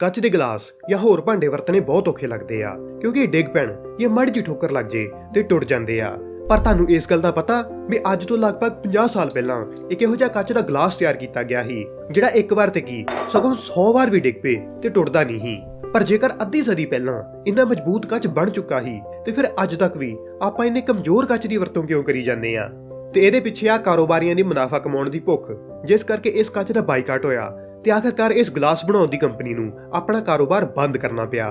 ਕੱਚ ਦੇ ਗਲਾਸ ਜਾਂ ਹੋਰ ਭਾਂਡੇ ਵਰਤਣੇ ਬਹੁਤ ਔਖੇ ਲੱਗਦੇ ਆ, ਕਿਉਂਕਿ ਇਹ ਡਿੱਗ ਪੈਣ ਜਾਂ ਮੜ ਜੀ ਠੋਕਰ ਲੱਗ ਜੇ ਤੇ ਟੁੱਟ ਜਾਂਦੇ ਆ। ਪਰ ਤੁਹਾਨੂੰ ਇਸ ਗੱਲ ਦਾ ਪਤਾ, ਵੀ ਅੱਜ ਤੋਂ ਲਗਭਗ 50 ਸਾਲ ਪਹਿਲਾਂ ਇੱਕ ਇਹੋ ਜਿਹਾ ਕੱਚ ਦਾ ਗਲਾਸ ਤਿਆਰ ਕੀਤਾ ਗਿਆ ਸੀ, ਜਿਹੜਾ ਇੱਕ ਵਾਰ ਤੇ ਕੀ ਸਗੋਂ 100 ਵਾਰ ਵੀ ਡਿੱਗ ਪਏ ਤੇ ਟੁੱਟਦਾ ਨਹੀਂ ਸੀ। ਪਰ ਜੇਕਰ ਅੱਧੀ ਸਦੀ ਪਹਿਲਾਂ ਇੰਨਾ ਮਜ਼ਬੂਤ ਕੱਚ ਬਣ ਚੁੱਕਾ ਸੀ, ਤੇ ਫਿਰ ਅੱਜ ਤੱਕ ਵੀ ਆਪਾਂ ਇੰਨੇ ਕਮਜ਼ੋਰ ਕੱਚ ਦੀ ਵਰਤੋਂ ਕਿਉਂ ਕਰੀ ਜਾਂਦੇ ਆ? ਤੇ ਇਹਦੇ ਪਿੱਛੇ ਆ ਕਾਰੋਬਾਰੀਆਂ ਦੀ ਮੁਨਾਫਾ ਕਮਾਉਣ ਦੀ ਭੁੱਖ, ਜਿਸ ਕਰਕੇ ਇਸ ਕੱਚ ਦਾ ਬਾਈਕਾਟ ਹੋਇਆ ਤੇ ਆਖਰਕਾਰ ਇਸ ਗਲਾਸ ਬਣਾਉਣ ਦੀ ਕੰਪਨੀ ਨੂੰ ਆਪਣਾ ਕਾਰੋਬਾਰ ਬੰਦ ਕਰਨਾ ਪਿਆ।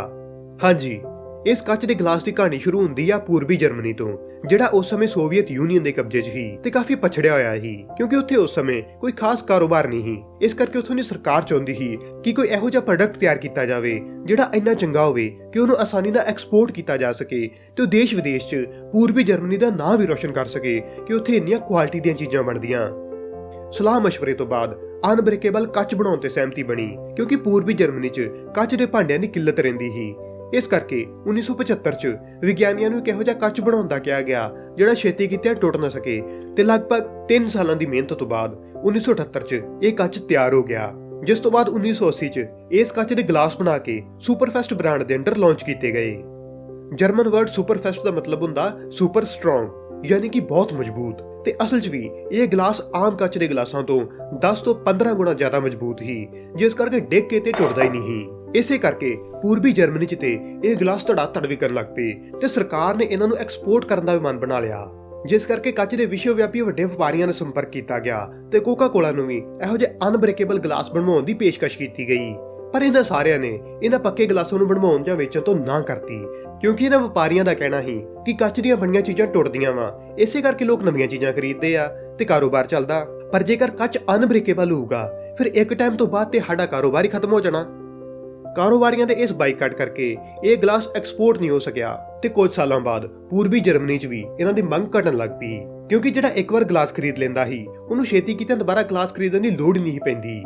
ਹਾਂਜੀ, ਇਸ ਕੱਚ ਦੇ ਗਲਾਸ ਦੀ ਕਹਾਣੀ ਸ਼ੁਰੂ ਹੁੰਦੀ ਆ ਪੂਰਬੀ ਜਰਮਨੀ ਤੋਂ, ਜਿਹੜਾ ਉਸ ਸਮੇਂ ਸੋਵੀਅਤ ਯੂਨੀਅਨ ਦੇ ਕਬਜ਼ੇ 'ਚ ਸੀ ਤੇ ਕਾਫੀ ਪਛੜਿਆ ਹੋਇਆ ਸੀ, ਕਿਉਂਕਿ ਉੱਥੇ ਉਸ ਸਮੇਂ ਕੋਈ ਖਾਸ ਕਾਰੋਬਾਰ ਨਹੀਂ ਸੀ। ਇਸ ਕਰਕੇ ਉੱਥੋਂ ਦੀ ਸਰਕਾਰ ਚਾਹੁੰਦੀ ਸੀ ਕਿ ਕੋਈ ਇਹੋ ਜਿਹਾ ਪ੍ਰੋਡਕਟ ਤਿਆਰ ਕੀਤਾ ਜਾਵੇ, ਜਿਹੜਾ ਇੰਨਾ ਚੰਗਾ ਹੋਵੇ ਕਿ ਉਹਨੂੰ ਆਸਾਨੀ ਨਾਲ ਐਕਸਪੋਰਟ ਕੀਤਾ ਜਾ ਸਕੇ ਤੇ ਉਹ ਦੇਸ਼ ਵਿਦੇਸ਼ 'ਚ ਪੂਰਬੀ ਜਰਮਨੀ ਦਾ ਨਾਂ ਵੀ ਰੋਸ਼ਨ ਕਰ ਸਕੇ ਕਿ ਉੱਥੇ ਇੰਨੀਆਂ ਕੁਆਲਿਟੀ ਦੀਆਂ ਚੀਜ਼ਾਂ ਬਣਦੀਆਂ। ਸਲਾਹ مشਵਰੇ ਤੋਂ ਬਾਅਦ ਅਨਬ੍ਰੇਕੇਬਲ ਕੱਚ ਬਣਾਉਣ ਤੇ ਸਹਿਮਤੀ ਬਣੀ, ਕਿਉਂਕਿ ਪੂਰਬੀ ਜਰਮਨੀ 'ਚ ਕੱਚ ਦੇ ਭਾਂਡਿਆਂ ਦੀ ਕਿੱਲਤ ਰਹਿੰਦੀ ਸੀ। ਇਸ ਕਰਕੇ 1975 'ਚ ਵਿਗਿਆਨੀਆਂ ਨੂੰ ਇੱਕ ਜਿਹਾ ਕੱਚ ਬਣਾਉਣ ਦਾ ਕਿਹਾ ਗਿਆ, ਜਿਹੜਾ ਛੇਤੀ ਕਿਤੇ ਟੁੱਟ ਨਾ ਸਕੇ ਤੇ ਲਗਭਗ 3 ਸਾਲਾਂ ਦੀ ਮਿਹਨਤ ਤੋਂ ਬਾਅਦ 1978 'ਚ ਇਹ ਕੱਚ ਤਿਆਰ ਹੋ ਗਿਆ। ਜਿਸ ਤੋਂ ਬਾਅਦ 1980 'ਚ ਇਸ ਕੱਚ ਦੇ ਗਲਾਸ ਬਣਾ ਕੇ ਸੁਪਰਫੈਸਟ ਬ੍ਰਾਂਡ ਦੇ ਅੰਡਰ ਲਾਂਚ ਕੀਤੇ ਗਏ। ਜਰਮਨ ਵਰਡ ਸੁਪਰਫੈਸਟ ਦਾ ਮਤਲਬ ਹੁੰਦਾ ਸੁਪਰ ਸਟਰੋਂਗ, ਯਾਨੀ ਕਿ ਬਹੁਤ ਮਜ਼ਬੂਤ। ਤੇ ਅਸਲ 'ਚ ਵੀ ਇਹ ਗਲਾਸ ਆਮ ਕੱਚ ਦੇ ਗਲਾਸਾਂ ਤੋਂ 10 ਤੋਂ 15 ਗੁਣਾ ਜ਼ਿਆਦਾ ਮਜ਼ਬੂਤ ਹੀ ਜਿਸ ਕਰਕੇ ਡਿੱਗ ਕੇ ਤੇ ਟੁੱਟਦਾ ਹੀ ਨਹੀਂ। ਇਸੇ ਕਰਕੇ ਪੂਰਬੀ ਜਰਮਨੀ 'ਚ ਤੇ ਇਹ ਗਲਾਸ ਧੜਾ ਧੜ ਵਿਕਣ ਲੱਗ ਪਏ ਤੇ ਸਰਕਾਰ ਨੇ ਇਹਨਾਂ ਨੂੰ ਐਕਸਪੋਰਟ ਕਰਨ ਦਾ ਵੀ ਮਨ ਬਣਾ ਲਿਆ, ਜਿਸ ਕਰਕੇ ਕੱਚ ਦੇ ਵਿਸ਼ਵ ਵਿਆਪੀ ਵੱਡੇ ਵਪਾਰੀਆਂ ਨਾਲ ਸੰਪਰਕ ਕੀਤਾ ਗਿਆ ਤੇ ਕੋਕਾ ਕੋਲਾ ਨੂੰ ਵੀ ਇਹੋ ਜਿਹੇ ਅਨਬ੍ਰੇਕੇਬਲ ਗਲਾਸ ਬਣਵਾਉਣ ਦੀ ਪੇਸ਼ਕਸ਼ ਕੀਤੀ ਗਈ। ਪਰ ਇਹਨਾਂ ਸਾਰਿਆਂ ਨੇ ਇਹਨਾਂ ਪੱਕੇ ਗਲਾਸਾਂ ਨੂੰ ਬਣਵਾਉਣ ਜਾਂ ਵੇਚਣ ਤੋਂ ਨਾ ਕਰਤੀ। ਕਿਉਂਕਿ ਇਹਨਾਂ ਵਪਾਰੀਆਂ ਦਾ ਕਹਿਣਾ ਸੀ ਕਿ ਕੱਚ ਦੀਆਂ ਬਣੀਆਂ ਚੀਜ਼ਾਂ ਟੁੱਟਦੀਆਂ ਵਾ, ਇਸੇ ਕਰਕੇ ਲੋਕ ਨਵੀਆਂ ਚੀਜ਼ਾਂ ਖਰੀਦਦੇ ਆ ਤੇ ਕਾਰੋਬਾਰ ਚੱਲਦਾ। ਪਰ ਜੇਕਰ ਕੱਚ ਅਨਬ੍ਰੇਕੇਬਲ ਹੋਊਗਾ, ਫਿਰ ਇੱਕ ਟਾਈਮ ਤੋਂ ਬਾਅਦ ਤੇ ਸਾਡਾ ਕਾਰੋਬਾਰ ਹੀ ਖਤਮ ਹੋ ਜਾਣਾ। ਕਾਰੋਬਾਰੀਆਂ ਦੇ ਇਸ ਬਾਈਕਾਟ ਕਰਕੇ ਇਹ ਗਲਾਸ ਐਕਸਪੋਰਟ ਨਹੀਂ ਹੋ ਸਕਿਆ ਤੇ ਕੁਝ ਸਾਲਾਂ ਬਾਅਦ ਪੂਰਬੀ ਜਰਮਨੀ 'ਚ ਵੀ ਇਹਨਾਂ ਦੀ ਮੰਗ ਘਟਣ ਲੱਗ ਪਈ। ਕਿਉਂਕਿ ਜਿਹੜਾ ਇੱਕ ਵਾਰ ਗਲਾਸ ਖਰੀਦ ਲੈਂਦਾ ਸੀ, ਉਹਨੂੰ ਛੇਤੀ ਕਿਤੇ ਦੁਬਾਰਾ ਗਲਾਸ ਖਰੀਦਣ ਦੀ ਲੋੜ ਨਹੀਂ ਪੈਂਦੀ।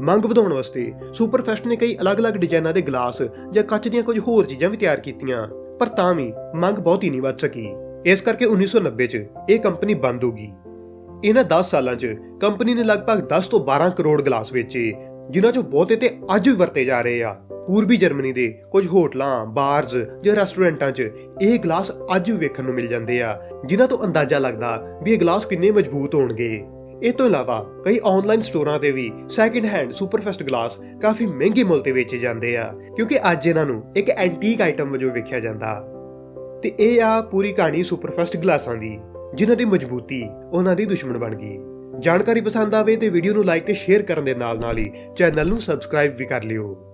ਮੰਗ ਵਧਾਉਣ ਵਾਸਤੇ ਸੁਪਰਫੈਸਟ ਨੇ ਕਈ ਅਲੱਗ-ਅਲੱਗ ਡਿਜ਼ਾਈਨਾਂ ਦੇ ਗਲਾਸ ਜਾਂ ਕੱਚ ਦੀਆਂ ਕੁਝ ਹੋਰ ਚੀਜ਼ਾਂ ਵੀ ਤਿਆਰ ਕੀਤੀਆਂ, ਪਰ ਤਾਂ ਵੀ ਮੰਗ ਬਹੁਤੀ ਨਹੀਂ ਵੱਧ ਸਕੀ। ਇਸ ਕਰਕੇ 1990 'ਚ ਇਹ ਕੰਪਨੀ ਬੰਦ ਹੋ ਗਈ। ਇਹਨਾਂ 10 ਸਾਲਾਂ 'ਚ ਕੰਪਨੀ ਨੇ ਲਗਭਗ 10 ਤੋਂ 12 ਕਰੋੜ ਗਲਾਸ ਵੇਚੇ, ਜਿਨ੍ਹਾਂ 'ਚੋਂ ਬਹੁਤੇ ਤੇ ਅੱਜ ਵੀ ਵਰਤੇ ਜਾ ਰਹੇ ਆ। ਪੂਰਬੀ ਜਰਮਨੀ ਦੇ ਕੁਝ ਹੋਟਲਾਂ, ਬਾਰਜ਼ ਜਾਂ ਰੈਸਟੋਰੈਂਟਾਂ 'ਚ ਇਹ ਗਲਾਸ ਅੱਜ ਵੀ ਵੇਖਣ ਨੂੰ ਮਿਲ ਜਾਂਦੇ ਆ, ਜਿਨ੍ਹਾਂ ਤੋਂ ਅੰਦਾਜ਼ਾ ਲੱਗਦਾ ਵੀ ਇਹ ਗਲਾਸ ਕਿੰਨੇ ਮਜ਼ਬੂਤ ਹੋਣਗੇ। ਇਹ ਤੋਂ ਇਲਾਵਾ ਕਈ ਆਨਲਾਈਨ ਸਟੋਰਾਂ ਤੇ ਵੀ ਸੈਕਿੰਡ ਹੈਂਡ ਸੁਪਰਫੈਸਟ ਗਲਾਸ ਕਾਫੀ ਮਹਿੰਗੇ ਮੁੱਲ ਤੇ ਵੇਚੇ ਜਾਂਦੇ ਆ, ਕਿਉਂਕਿ ਅੱਜ ਇਹਨਾਂ ਨੂੰ ਇੱਕ ਐਂਟੀਕ ਆਈਟਮ ਵਜੋਂ ਵੇਖਿਆ ਜਾਂਦਾ। ਤੇ ਇਹ ਆ ਪੂਰੀ ਕਹਾਣੀ ਸੁਪਰਫਾਸਟ ਗਲਾਸਾਂ ਦੀ, ਜਿਨ੍ਹਾਂ ਦੀ ਮਜ਼ਬੂਤੀ ਉਹਨਾਂ ਦੀ ਦੁਸ਼ਮਣ ਬਣ ਗਈ। ਜਾਣਕਾਰੀ ਪਸੰਦ ਆਵੇ ਤੇ ਵੀਡੀਓ ਨੂੰ ਲਾਈਕ ਤੇ ਸ਼ੇਅਰ ਕਰਨ ਦੇ ਨਾਲ ਨਾਲ ਹੀ ਚੈਨਲ ਨੂੰ ਸਬਸਕ੍ਰਾਈਬ ਵੀ ਕਰ ਲਿਓ।